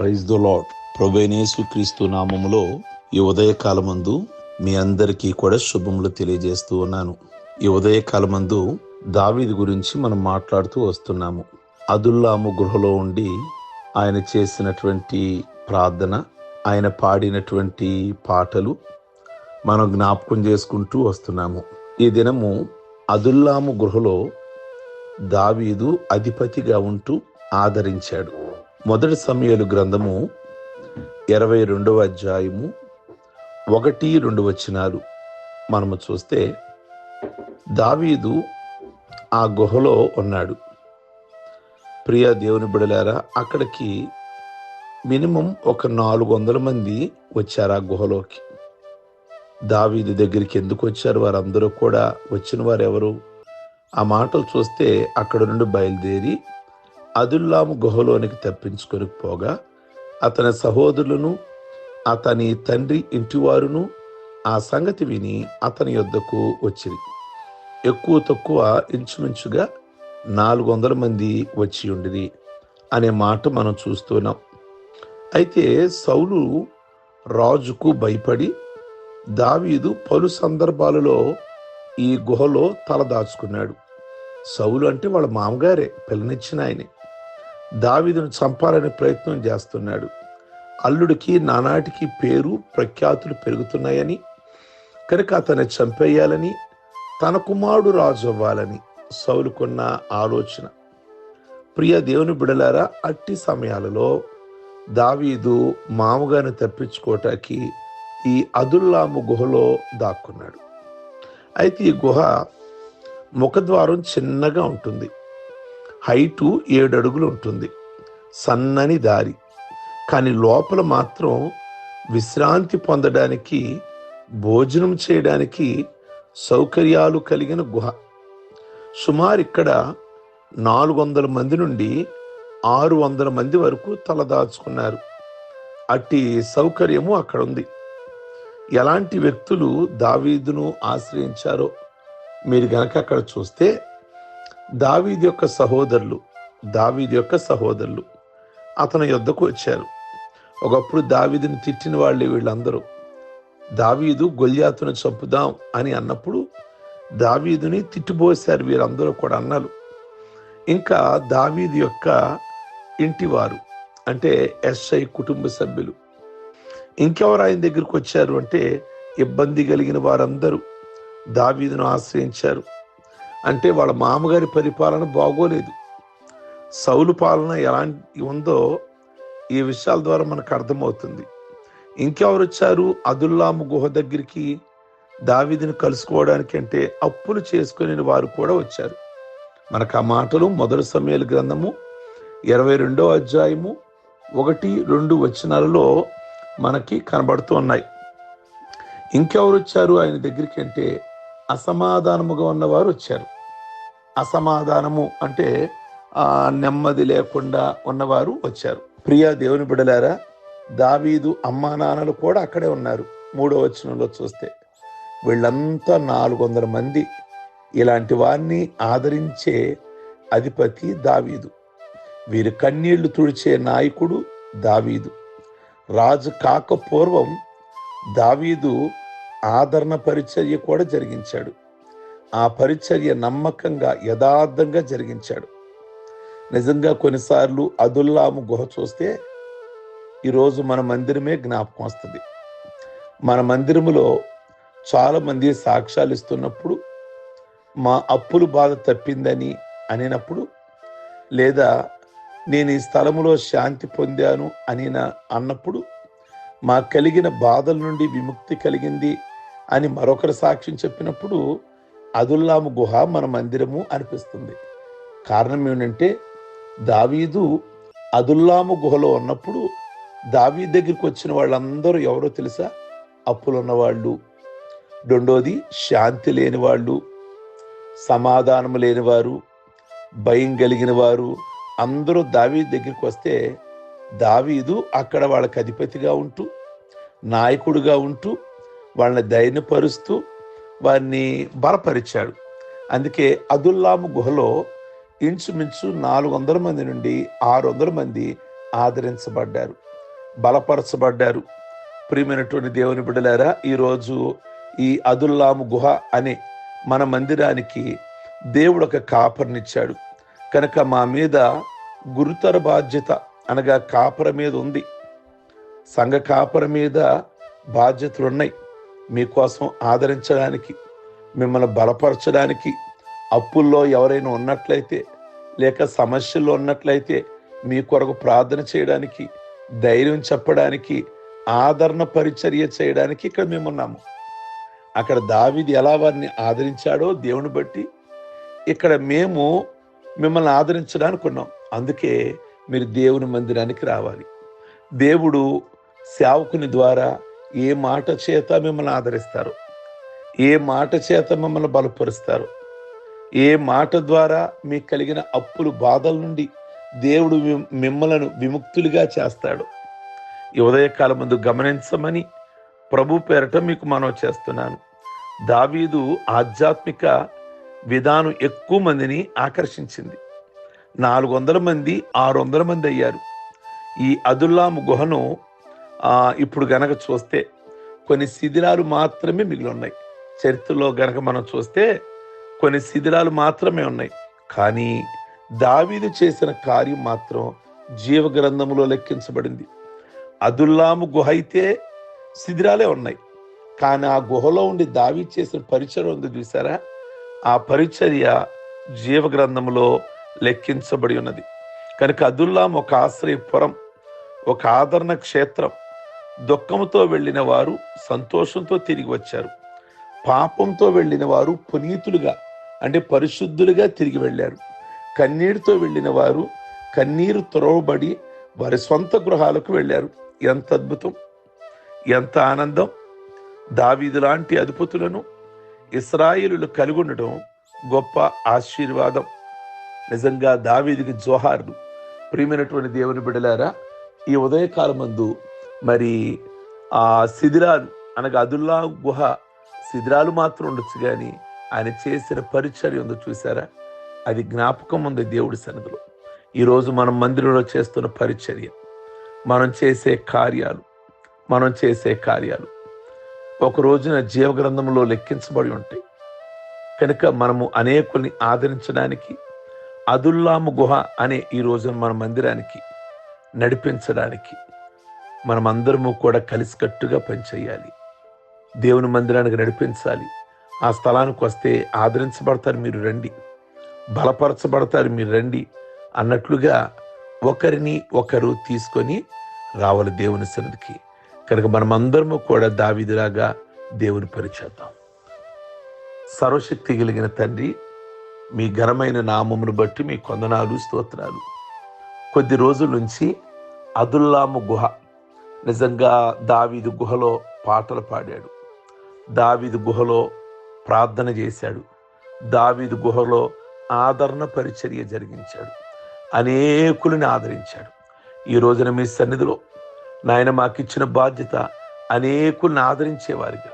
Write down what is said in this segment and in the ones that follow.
Praise the lord ప్రొవేనేసు క్రీస్తు నామములో ఈ ఉదయకాలమందు మీ అందరికీ కూడా శుభములు తెలియజేస్తూ ఉన్నాను. ఈ ఉదయకాలమందు దావీది గురించి మనం మాట్లాడుతూ వస్తున్నాము. అదుల్లాము గృహలో ఉండి ఆయన చేసినటువంటి ప్రార్థన ఆయన పాడినటువంటి పాటలు మనం జ్ఞాపకం చేసుకుంటూ వస్తున్నాము. ఈ దినము అదుల్లాము గృహలో దావీదు అధిపతిగా ఉంటూ ఆదరించాడు. మొదటి సమయాలు గ్రంథము ఇరవై రెండవ అధ్యాయము ఒకటి రెండు వచనాలు. మనము చూస్తే దావీదు ఆ గుహలో ఉన్నాడు. ప్రియ దేవుని బిడలారా అక్కడికి మినిమం ఒక నాలుగు వందల మంది వచ్చారు ఆ గుహలోకి. దావీదు దగ్గరికి ఎందుకు వచ్చారు? వారందరూ కూడా వచ్చిన వారు ఎవరు ఆ మాటలు చూస్తే అక్కడ నుండి బయలుదేరి అదుల్లాము గుహలోనికి తప్పించుకొని పోగా అతని సహోదరులను అతని తండ్రి ఇంటివారును ఆ సంగతి విని అతని యొద్దకు వచ్చింది ఎక్కువ తక్కువ ఇంచుమించుగా నాలుగు వందల మంది వచ్చి ఉండిది అనే మాట మనం చూస్తున్నాం అయితే సౌలు రాజుకు భయపడి దావీదు పలు సందర్భాలలో ఈ గుహలో తల దాచుకున్నాడు. సౌలు అంటే వాళ్ళ మామగారే పిల్లనిచ్చిన ఆయనే. దావీదును చంపాలనే ప్రయత్నం చేస్తున్నాడు. అల్లుడికి నానాటికి పేరు ప్రఖ్యాతులు పెరుగుతున్నాయని కనుక అతన్ని చంపేయాలని తన కుమారుడు రాజు అవ్వాలని సౌలుకున్న ఆలోచన. ప్రియ దేవుని బిడలారా అట్టి సమయాలలో దావీదు మామగారిని తప్పించుకోవటానికి ఈ అదుల్లాము గుహలో దాక్కున్నాడు. అయితే ఈ గుహ ముఖద్వారం చిన్నగా ఉంటుంది. హైటు ఏడు అడుగులు ఉంటుంది. సన్నని దారి. కానీ లోపల మాత్రం విశ్రాంతి పొందడానికి భోజనం చేయడానికి సౌకర్యాలు కలిగిన గుహ. సుమారు ఇక్కడ నాలుగు వందల మంది నుండి ఆరు వందల మంది వరకు తలదాచుకున్నారు అట్టి సౌకర్యము అక్కడ ఉంది ఎలాంటి వ్యక్తులు దావీదును ఆశ్రయించారో మీరు గనక అక్కడ చూస్తే దావీది యొక్క సహోదరులు దావీది యొక్క సహోదరులు అతని యొద్దకు వచ్చారు. ఒకప్పుడు దావీదిని తిట్టిన వాళ్ళే వీళ్ళందరూ. దావీదు గొల్యాతును చంపుదాం అని అన్నప్పుడు దావీదుని తిట్టిపోసారు వీరందరూ కూడా అన్నారు. ఇంకా దావీది యొక్క ఇంటివారు అంటే ఎస్ఐ కుటుంబ సభ్యులు ఇంకెవరు ఆయన దగ్గరికి వచ్చారు అంటే ఇబ్బంది కలిగిన వారందరూ దావీదును ఆశ్రయించారు. అంటే వాళ్ళ మామగారి పరిపాలన బాగోలేదు. సౌలు పాలన ఎలాంటి ఉందో ఈ విషయాల ద్వారా మనకు అర్థమవుతుంది. ఇంకెవరు వచ్చారు? అదుల్లాము గుహ దగ్గరికి దావిదిని కలుసుకోవడానికి అంటే అప్పులు చేసుకుని వారు కూడా వచ్చారు. మనకు ఆ మాటలు మొదటి సమయాల గ్రంథము ఇరవై రెండో అధ్యాయము ఒకటి రెండు వచనాలలో మనకి కనబడుతూ ఉన్నాయి. ఇంకెవరు వచ్చారు ఆయన దగ్గరికి అంటే అసమాధానముగా ఉన్నవారు వచ్చారు అసమాధానము అంటే ఆ నెమ్మది లేకుండా ఉన్నవారు వచ్చారు. ప్రియా దేవుని బిడలారా దావీదు అమ్మా నాన్నలు కూడా అక్కడే ఉన్నారు. మూడో వచనంలో చూస్తే వీళ్ళంతా నాలుగు వందల మంది. ఇలాంటి వారిని ఆదరించే అధిపతి దావీదు. వీరి కన్నీళ్ళు తుడిచే నాయకుడు దావీదు. రాజు కాక పూర్వం దావీదు ఆదరణ పరిచర్య కూడా జరిగించాడు. ఆ పరిచర్య నమ్మకంగా యథార్థంగా జరిగించాడు. నిజంగా కొన్నిసార్లు అదుల్లాము గుహ చూస్తే ఈరోజు మన మందిరమే జ్ఞాపకం వస్తుంది. మన మందిరములో చాలామంది సాక్ష్యాలు ఇస్తున్నప్పుడు మా అప్పులు బాధ తప్పిందని అనినప్పుడు లేదా నేను ఈ స్థలములో శాంతి పొందాను అని అన్నప్పుడు మా కలిగిన బాధల నుండి విముక్తి కలిగింది అని మరొకరు సాక్ష్యం చెప్పినప్పుడు అదుల్లాము గుహ మన మందిరము అనిపిస్తుంది. కారణం ఏమిటంటే దావీదు అదుల్లాము గుహలో ఉన్నప్పుడు దావీ దగ్గరికి వచ్చిన వాళ్ళందరూ ఎవరో తెలుసా? అప్పులున్న వాళ్ళు రెండోది శాంతి లేని వాళ్ళు సమాధానం లేని వారు భయం కలిగిన వారు అందరూ దావీ దగ్గరికి వస్తే దావీదు అక్కడ వాళ్ళకి అధిపతిగా ఉంటూ నాయకుడిగా ఉంటూ వాళ్ళని ధైర్యపరుస్తూ వారిని బలపరిచాడు. అందుకే అదుల్లాము గుహలో ఇంచుమించు నాలుగు వందల మంది నుండి ఆరు వందల మంది ఆదరించబడ్డారు. బలపరచబడ్డారు. ప్రియమైనటువంటి దేవుని బిడ్డలారా ఈరోజు ఈ అదుల్లాము గుహ అనే మన మందిరానికి దేవుడు ఒక కాపర్నిచ్చాడు. కనుక మా మీద గురుతర బాధ్యత అనగా కాపర మీద ఉంది. సంఘ కాపర మీద బాధ్యతలు ఉన్నాయి మీకోసం ఆదరించడానికి మిమ్మల్ని బలపరచడానికి అప్పుల్లో ఎవరైనా ఉన్నట్లయితే లేక సమస్యల్లో ఉన్నట్లయితే మీ కొరకు ప్రార్థన చేయడానికి ధైర్యం చెప్పడానికి ఆదరణ పరిచర్య చేయడానికి ఇక్కడ మేమున్నాము. అక్కడ దావిది ఎలా వారిని ఆదరించాడో దేవుని బట్టి ఇక్కడ మేము మిమ్మల్ని ఆదరించడానికి ఉన్నాం. అందుకే మీరు దేవుని మందిరానికి రావాలి. దేవుడు సేవకుని ద్వారా ఏ మాట చేత మిమ్మల్ని ఆదరిస్తారు? ఏ మాట చేత మిమ్మల్ని బలపరుస్తారు? ఏ మాట ద్వారా మీకు కలిగిన అప్పులు బాధల నుండి దేవుడు మిమ్మలను విముక్తులుగా చేస్తాడు. ఈ ఉదయకాలం ముందు గమనించమని ప్రభు పేరట మీకు మనవి చేస్తున్నాను. దావీదు ఆధ్యాత్మిక విధానం ఎక్కువ మందిని ఆకర్షించింది. నాలుగు వందల మంది ఆరు వందల మంది అయ్యారు. ఈ అదుల్లాము గుహను ఇప్పుడు గనక చూస్తే కొన్ని శిథిలాలు మాత్రమే మిగిలి ఉన్నాయి. చరిత్రలో గనక మనం చూస్తే కొన్ని శిథిలాలు మాత్రమే ఉన్నాయి. కానీ దావీదు చేసిన కార్యం మాత్రం జీవ గ్రంథంలో లెక్కించబడింది. అదుల్లాము గుహ అయితే శిథిరాలే ఉన్నాయి. కానీ ఆ గుహలో ఉండి దావీ చేసిన పరిచయం ఉంది చూసారా ఆ పరిచర్య జీవ గ్రంథంలో లెక్కించబడి ఉన్నది. కనుక అదుల్లాం ఒక ఆశ్రయపురం ఒక ఆదరణ క్షేత్రం దుఃఖంతో వెళ్ళిన వారు సంతోషంతో తిరిగి వచ్చారు. పాపంతో వెళ్ళిన వారు పునీతులుగా అంటే పరిశుద్ధులుగా తిరిగి వెళ్ళారు. కన్నీరుతో వెళ్ళిన వారు కన్నీరు త్రోవబడి వారి సొంత గృహాలకు వెళ్ళారు. ఎంత అద్భుతం! ఎంత ఆనందం! దావీదు లాంటి అద్భుతులను ఇస్రాయిలు కలిగి ఉండటం గొప్ప ఆశీర్వాదం. నిజంగా దావీదికి జోహార్లు ప్రియమైనటువంటి దేవుని బిడలారా ఈ ఉదయకాలమందు మరి ఆ శిథిరాలు అనగా అదుల్లా గుహ శిథిరాలు మాత్రం ఉండొచ్చు కానీ ఆయన చేసిన పరిచర్య ఉందో చూసారా? అది జ్ఞాపకం ఉంది దేవుడి సన్నిధిలో. ఈరోజు మనం మందిరంలో చేస్తున్న పరిచర్య. మనం చేసే కార్యాలు మనం చేసే కార్యాలు ఒక రోజున జీవగ్రంథంలో లెక్కించబడి ఉంటాయి. కనుక మనము అనేకుల్ని ఆదరించడానికి అదుల్లాము గుహ అనే ఈ రోజున మన మందిరానికి నడిపించడానికి మనం అందరము కూడా కలిసికట్టుగా పనిచేయాలి. దేవుని మందిరానికి నడిపించాలి. ఆ స్థలానికి వస్తే ఆదరించబడతారు మీరు రండి. బలపరచబడతారు మీరు రండి అన్నట్లుగా ఒకరిని ఒకరు తీసుకొని రావాలి దేవుని సన్నిధికి. కనుక మనం అందరము కూడా దావిదిలాగా దేవుని పరిచేద్దాం సర్వశక్తి కలిగిన తండ్రి మీ ఘనమైన నామమును బట్టి మీ కొందనాలు స్తోత్రాలు. కొద్ది రోజుల నుంచి అదుల్లాము గుహ నిజంగా దావీదు గుహలో పాటలు పాడాడు. దావీదు గుహలో ప్రార్థన చేశాడు. దావీదు గుహలో ఆదరణ పరిచర్య జరిగించాడు. అనేకులను ఆదరించాడు. ఈ రోజున మీ సన్నిధిలో నాయన మాకిచ్చిన బాధ్యత అనేకులను ఆదరించేవారుగా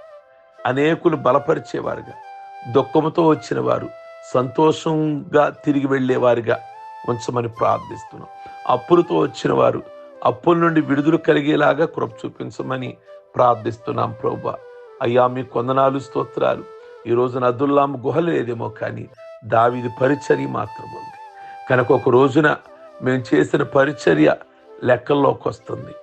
అనేకులు బలపరిచేవారుగా దుఃఖంతో వచ్చిన వారు సంతోషంగా తిరిగి వెళ్ళేవారుగా ఉంచమని ప్రార్థిస్తున్నాం. అప్పులతో వచ్చిన వారు అప్పుల నుండి విడుదల కలిగేలాగా కృప చూపించమని ప్రార్థిస్తున్నాం ప్రభా. అయ్యా మీ కొందనాలు స్తోత్రాలు. ఈ రోజున అదుల్లాం గుహ లేదేమో కానీ దావిది పరిచర్య మాత్రం ఉంది. కనుక ఒక రోజున మేము చేసిన పరిచర్య లెక్కల్లోకి వస్తుంది.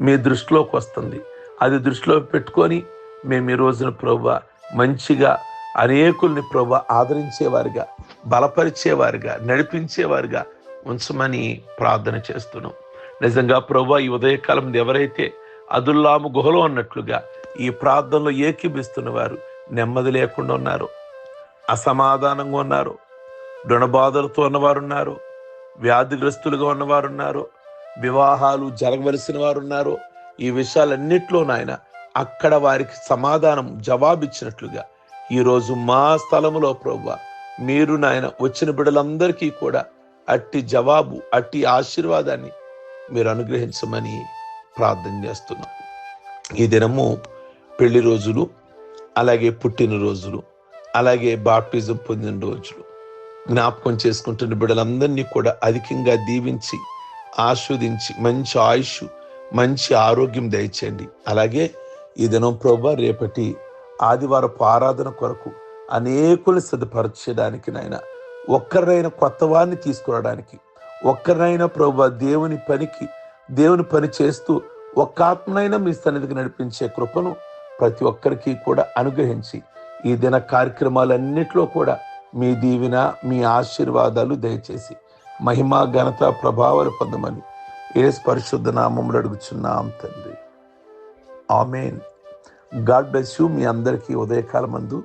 మీ దృష్టిలోకి వస్తుంది. అది దృష్టిలో పెట్టుకొని మేము ఈ రోజున ప్రభు మంచిగా అనేకుల్ని ప్రభు ఆదరించేవారుగా బలపరిచేవారుగా నడిపించేవారుగా ఉంచమని ప్రార్థన చేస్తున్నాం. నిజంగా ప్రభా ఈ ఉదయకాలం ఎవరైతే అదుల్లాము గుహలో ఉన్నట్లుగా ఈ ప్రార్థనలో ఏకీభిస్తున్న వారు నెమ్మది లేకుండా ఉన్నారు అసమాధానంగా ఉన్నారు రుణబాధలతో ఉన్నవారు ఉన్నారు వ్యాధిగ్రస్తులుగా ఉన్నవారు ఉన్నారు వివాహాలు జరగవలసిన వారు ఉన్నారు. ఈ విషయాలన్నిట్లో నాయన అక్కడ వారికి సమాధానం జవాబిచ్చినట్లుగా ఈరోజు మా స్థలములో ప్రభు మీరు నాయన వచ్చిన బిడ్డలందరికీ కూడా అట్టి జవాబు అట్టి ఆశీర్వాదాన్ని మీరు అనుగ్రహించమని ప్రార్థన చేస్తున్నాం. ఈ దినము పెళ్ళి రోజులు అలాగే పుట్టినరోజులు అలాగే బాప్టిజం పొందిన రోజులు. జ్ఞాపకం చేసుకుంటున్న బిడ్డలందరినీ కూడా అధికంగా దీవించి ఆస్వాదించి మంచి ఆయుష్ మంచి ఆరోగ్యం దయచేయండి. అలాగే ఈ దినం ప్రభా రేపటి ఆదివారపు ఆరాధన కొరకు అనేకులు సిద్ధపరచడానికి నాయన ఒక్కరినైనా కొత్త వారిని తీసుకురావడానికి ఒక్కరినైనా ప్రభు దేవుని పనికి దేవుని పని చేస్తూ ఒక్క ఆత్మనైనా మీ సన్నిధికి నడిపించే కృపను ప్రతి ఒక్కరికి కూడా అనుగ్రహించి ఈ దిన కార్యక్రమాలన్నింటిలో కూడా మీ దీవెన మీ ఆశీర్వాదాలు దయచేసి మహిమా ఘనత ప్రభావాలు పొందమని ఏ పరిశుద్ధ నామములు అడుగుచున్నాం తండ్రి. ఆమెన్. గాడ్ బ్లెస్ యూ మీ అందరికీ ఉదయకాలమందు.